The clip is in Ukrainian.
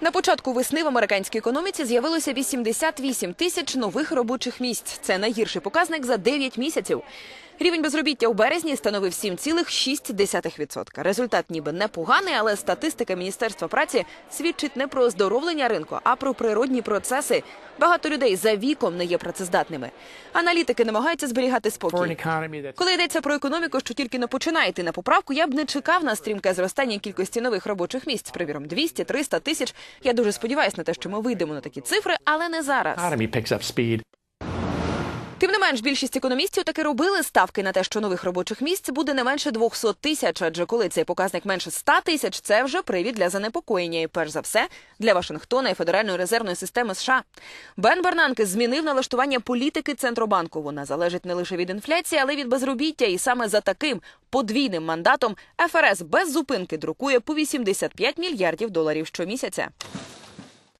На початку весни в американській економіці з'явилося 88 тисяч нових робочих місць. Це найгірший показник за 9 місяців. Рівень безробіття у березні становив 7,6%. Результат ніби непоганий, але статистика Міністерства праці свідчить не про оздоровлення ринку, а про природні процеси. Багато людей за віком не є працездатними. Аналітики намагаються зберігати спокій. Коли йдеться про економіку, що тільки не починає йти на поправку, я б не чекав на стрімке зростання кількості нових робочих місць. Приміром, 200-300 тисяч. Я дуже сподіваюся на те, що ми вийдемо на такі цифри, але не зараз. Тим не менш, більшість економістів таки робили ставки на те, що нових робочих місць буде не менше 200 тисяч. Адже коли цей показник менше 100 тисяч, це вже привід для занепокоєння. І перш за все для Вашингтона і Федеральної резервної системи США. Бен Бернанке змінив налаштування політики центробанку. Вона залежить не лише від інфляції, але й від безробіття. І саме за таким подвійним мандатом ФРС без зупинки друкує по 85 мільярдів доларів щомісяця.